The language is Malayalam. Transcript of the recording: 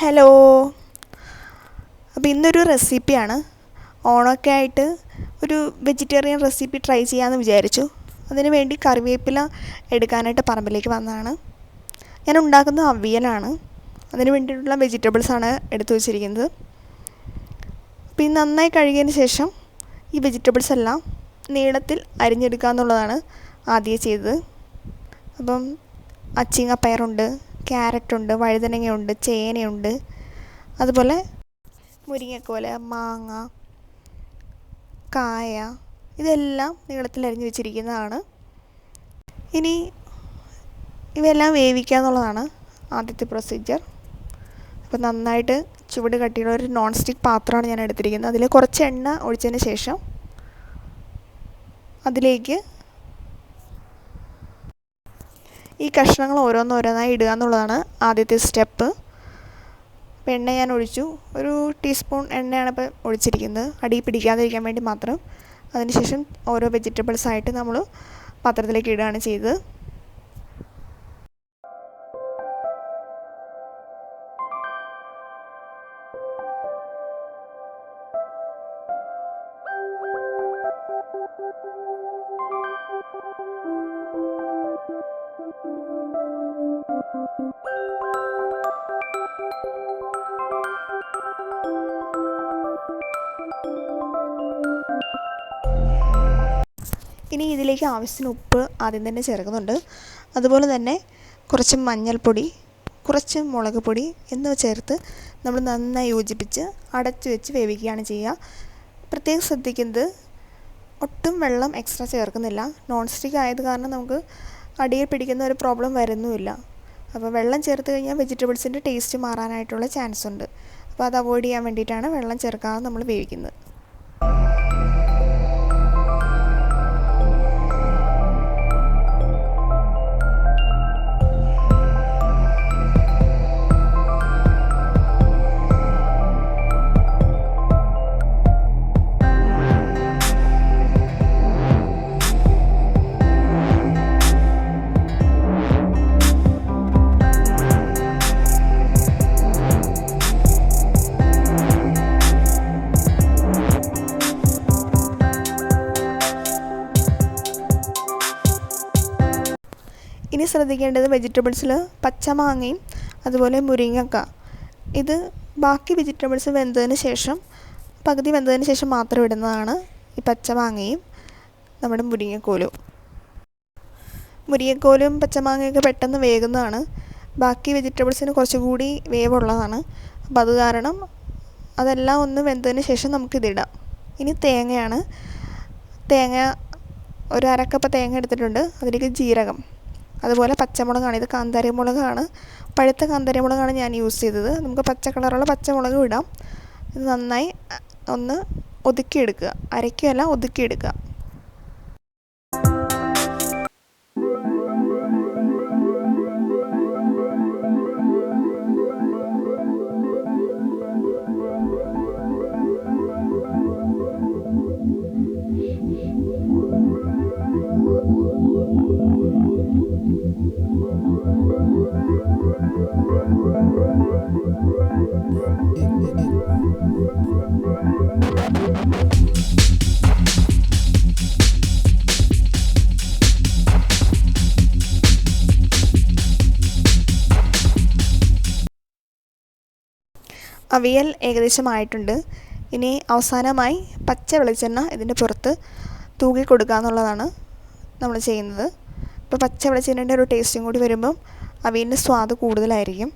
ഹലോ. അപ്പോൾ ഇന്നൊരു റെസിപ്പിയാണ്. ഓണമൊക്കെ ആയിട്ട് ഒരു വെജിറ്റേറിയൻ റെസിപ്പി ട്രൈ ചെയ്യാമെന്ന് വിചാരിച്ചു. അതിന് വേണ്ടി കറിവേപ്പില എടുക്കാനായിട്ട് പറമ്പിലേക്ക് വന്നതാണ്. ഞാൻ ഉണ്ടാക്കുന്നത് അവിയലാണ്. അതിന് വേണ്ടിയിട്ടുള്ള വെജിറ്റബിൾസാണ് എടുത്തു വച്ചിരിക്കുന്നത്. ഈ നന്നായി കഴുകിയതിന് ശേഷം ഈ വെജിറ്റബിൾസ് എല്ലാം നീളത്തിൽ അരിഞ്ഞെടുക്കുക എന്നുള്ളതാണ് ആദ്യം ചെയ്തത്. അപ്പം അച്ചിങ്ങപ്പയറുണ്ട് ക്യാരറ്റുണ്ട് വഴുതനങ്ങയുണ്ട് ചേനയുണ്ട്. അതുപോലെ മുരിങ്ങക്കോല മാങ്ങ കായ ഇതെല്ലാം നീളത്തിൽ അരിഞ്ഞു വെച്ചിരിക്കുന്നതാണ്. ഇനി ഇവയെല്ലാം വേവിക്കുക എന്നുള്ളതാണ് ആദ്യത്തെ പ്രൊസീജിയർ അപ്പോൾ നന്നായിട്ട് ചുവട് കട്ടിയുള്ള ഒരു നോൺ സ്റ്റിക്ക് പാത്രമാണ് ഞാൻ എടുത്തിരിക്കുന്നത്. അതിൽ കുറച്ച് എണ്ണ ഒഴിച്ചതിന് ശേഷം അതിലേക്ക് ഈ കഷ്ണങ്ങൾ ഓരോന്നോരോന്നായി ഇടുക എന്നുള്ളതാണ് ആദ്യത്തെ സ്റ്റെപ്പ്. അപ്പോൾ എണ്ണ ഞാൻ ഒഴിച്ചു. ഒരു ടീസ്പൂൺ എണ്ണയാണ് ഇപ്പോൾ ഒഴിച്ചിരിക്കുന്നത്. അടി പിടിക്കാതിരിക്കാൻ വേണ്ടി മാത്രം. അതിനുശേഷം ഓരോ വെജിറ്റബിൾസ് ആയിട്ട് നമ്മൾ പാത്രത്തിലേക്ക് ഇടുകയാണ് ചെയ്തത്. ഇനി ഇതിലേക്ക് ആവശ്യത്തിന് ഉപ്പ് ആദ്യം തന്നെ ചേർക്കുന്നുണ്ട്. അതുപോലെ തന്നെ കുറച്ച് മഞ്ഞൾപ്പൊടി കുറച്ച് മുളക് പൊടി എന്നിവ ചേർത്ത് നമ്മൾ നന്നായി യോജിപ്പിച്ച് അടച്ചു വെച്ച് വേവിക്കുകയാണ് ചെയ്യുക. പ്രത്യേകം ശ്രദ്ധിക്കുന്നത് ഒട്ടും വെള്ളം എക്സ്ട്രാ ചേർക്കുന്നില്ല. നോൺ സ്റ്റിക്ക് ആയത് കാരണം നമുക്ക് അടിയിൽ പിടിക്കുന്ന ഒരു പ്രോബ്ലം വരുന്നുമില്ല. അപ്പോൾ വെള്ളം ചേർത്ത് കഴിഞ്ഞാൽ വെജിറ്റബിൾസിന്റെ ടേസ്റ്റ് മാറാനായിട്ടുള്ള ചാൻസ് ഉണ്ട്. അപ്പോൾ അത് അവോയ്ഡ് ചെയ്യാൻ വേണ്ടിയിട്ടാണ് വെള്ളം ചേർക്കാതെ നമ്മൾ വേവിക്കുന്നത്. ഇനി ശ്രദ്ധിക്കേണ്ടത് വെജിറ്റബിൾസിൽ പച്ചമാങ്ങയും അതുപോലെ മുരിങ്ങക്ക. ഇത് ബാക്കി വെജിറ്റബിൾസ് വെന്തതിന് ശേഷം പകുതി വെന്തതിന് ശേഷം മാത്രം ഇടുന്നതാണ് ഈ പച്ചമാങ്ങയും നമ്മുടെ മുരിങ്ങക്കോലും. മുരിങ്ങക്കോലും പച്ചമാങ്ങയൊക്കെ പെട്ടെന്ന് വേകുന്നതാണ്. ബാക്കി വെജിറ്റബിൾസിന് കുറച്ചുകൂടി വേവുള്ളതാണ്. അപ്പോൾ അത് കാരണം അതെല്ലാം ഒന്ന് വെന്തതിന് ശേഷം നമുക്കിതിടാം ഇനി തേങ്ങയാണ്. തേങ്ങ ഒരു അരക്കപ്പ് തേങ്ങ എടുത്തിട്ടുണ്ട്. അതിലേക്ക് ജീരകം. അതുപോലെ പച്ചമുളകാണ്. ഇത് കാന്താരി മുളകാണ് പഴുത്ത കാന്താരി മുളകാണ് ഞാൻ യൂസ് ചെയ്തത്. നമുക്ക് പച്ച കളറുള്ള പച്ചമുളക് ഇടാം. ഇത് നന്നായി ഒന്ന് ഒതുക്കിയെടുക്കുക. അരയ്ക്കുകയല്ല ഒതുക്കിയെടുക്കുക. അവിയൽ ഏകദേശം ആയിട്ടുണ്ട് ഇനി അവസാനമായി പച്ച വെളിച്ചെണ്ണ ഇതിന്റെ പുറത്ത് തൂകി കൊടുക്കുക എന്നുള്ളതാണ് നമ്മൾ ചെയ്യുന്നത്. ഇപ്പോൾ പച്ച വെളിച്ചെണ്ണയുടെ ഒരു ടേസ്റ്റും കൂടി വരുമ്പം അവിയലിന്റെ സ്വാദ് കൂടുതലായിരിക്കും.